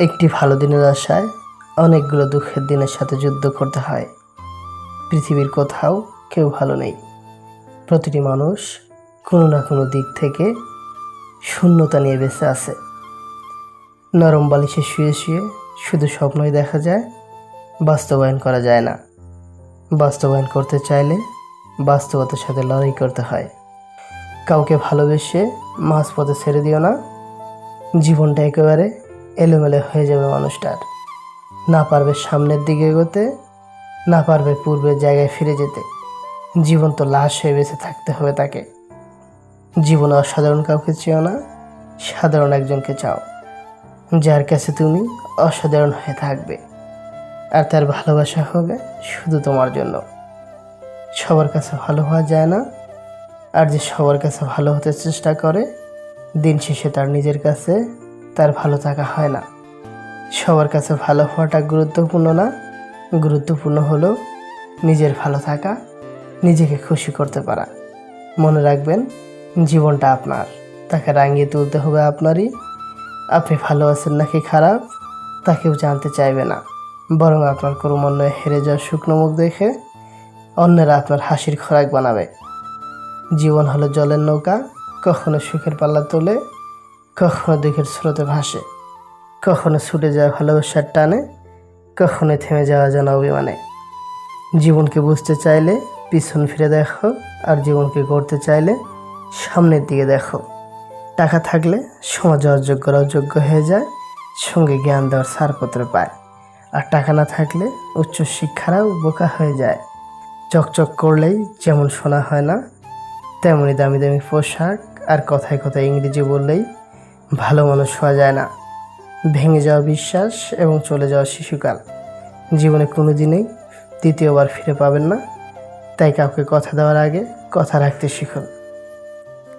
একটি ভালো দিনের আশায় অনেকগুলো দুঃখের দিনের সাথে যুদ্ধ করতে হয়। পৃথিবীর কোথাও কেউ ভালো নেই। প্রতিটি মানুষ কোনো না কোনো দিক থেকে শূন্যতা নিয়ে বেঁচে আছে। নরম বালিশে শুয়ে শুয়ে শুধু স্বপ্নই দেখা যায়, বাস্তবায়ন করা যায় না। বাস্তবায়ন করতে চাইলে বাস্তবতার সাথে লড়াই করতে হয়। কাউকে ভালোবেসে মাঝপথে ছেড়ে দিও না। জীবনটা একেবারে এলোমেলো হয়ে যাবে মানুষটার। না পারবে সামনের দিকে এগোতে, না পারবে পূর্বের জায়গায় ফিরে যেতে। জীবন তো লাশ হয়ে বেঁচে থাকতে হবে তাকে। জীবনে অসাধারণ কাউকে চেও না, সাধারণ একজনকে চাও। যার কাছে তুমি অসাধারণ হয়ে থাকবে। আর তার ভালোবাসা হবে শুধু তোমার জন্য। সবার কাছে ভালো হওয়া যায় না, আর যে সবার কাছে ভালো হতে চেষ্টা করে, দিন শেষে তার নিজের কাছে তার ভালো থাকা হয় না। সবার কাছে ভালো হওয়াটা গুরুত্বপূর্ণ না। গুরুত্বপূর্ণ হলো নিজের ভালো থাকা, নিজেকে খুশি করতে পারা। মনে রাখবেন, জীবনটা আপনার। তাকে রাঙিয়ে তুলতে হবে আপনারই। আপনি ভালো আছেন নাকি খারাপ তা কেউ জানতে চাইবে না। বরং আপনার ক্রমান্বয়ে হেরে যাওয়ার শুকনো মুখ দেখে অন্যেরা আপনার হাসির খোরাক বানাবে। জীবন হলো জলের নৌকা, কখনো সুখের পাল্লা তোলে কখনো দুঃখের স্রোতে ভাসে, কখনো ছুটে যায় ভালোবাসার টানে কখনো থেমে যাওয়া যেন অভিমানে। জীবনকে বুঝতে চাইলে পিছন ফিরে দেখো, আর জীবনকে গড়তে চাইলে সামনের দিকে দেখো। টাকা থাকলে সমাজে অযোগ্যরা অযোগ্য হয়ে যায়, সঙ্গে জ্ঞান দেওয়ার ছাড়পত্র পায়। আর টাকা না থাকলে উচ্চ শিক্ষারাও বোকা হয়ে যায়। চকচক করলেই যেমন শোনা হয় না তেমনই দামি দামি পোশাক আর কথায় কথায় ইংরেজি বললেই ভালো মানুষ হওয়া যায় না। ভেঙে যাওয়া বিশ্বাস এবং চলে যাওয়া শিশুকাল। জীবনে কোনো দিনেই দ্বিতীয়বার ফিরে পাবেন না। তাই কাউকে কথা দেওয়ার আগে কথা রাখতে শিখুন।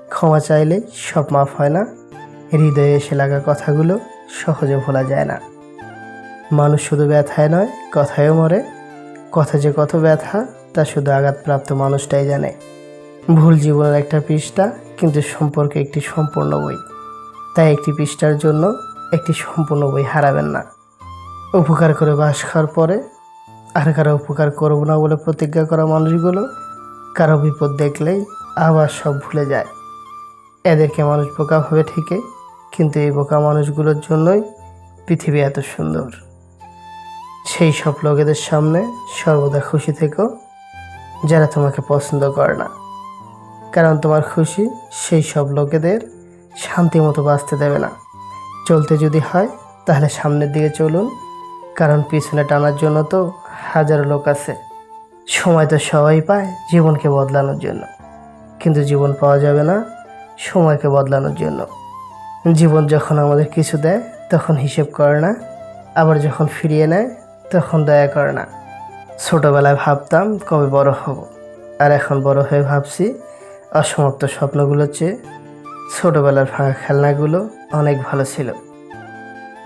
ক্ষমা চাইলে সব মাফ হয় না। হৃদয়ে এসে লাগা কথাগুলো সহজে ভোলা যায় না। মানুষ শুধু ব্যথায় নয়, কথায়ও মরে। কথা যে কত ব্যথা, তা শুধু আঘাতপ্রাপ্ত মানুষটাই জানে। ভুল জীবনের একটা পৃষ্ঠা, কিন্তু সম্পর্কে একটি সম্পূর্ণ বই। তাই একটি পৃষ্ঠার জন্য একটি সম্পূর্ণ বই হারাবেন না। উপকার করে বাস খাওয়ার পরে আর কারও উপকার করব না বলে প্রতিজ্ঞা করা মানুষগুলো কারও বিপদ দেখলেই আবার সব ভুলে যায়। এদেরকে মানুষ বোকা ভাবে ঠিকই কিন্তু এই বোকা মানুষগুলোর জন্যই পৃথিবী এত সুন্দর। সেই সব লোকেদের সামনে সর্বদা খুশি থেকো, যারা তোমাকে পছন্দ করে না। কারণ তোমার খুশি সেই সব লোকেদের শান্তি মতো বাঁচতে দেবে না। চলতে যদি হয়, তাহলে সামনের দিকে চলুন, কারণ পিছনে টানার জন্য তো হাজারো লোক আছে। সময় তো সবাই পায় জীবনকে বদলানোর জন্য। কিন্তু জীবন পাওয়া যাবে না সময়কে বদলানোর জন্য। জীবন যখন আমাদের কিছু দেয়, তখন হিসেব করে না। আবার যখন ফিরিয়ে নেয়, তখন দয়া করে না। ছোটোবেলায় ভাবতাম কবে বড় হব। আর এখন বড় হয়ে ভাবছি অসমাপ্ত স্বপ্নগুলোর চেয়ে ছোটোবেলার ভাঙা খেলনাগুলো অনেক ভালো ছিল।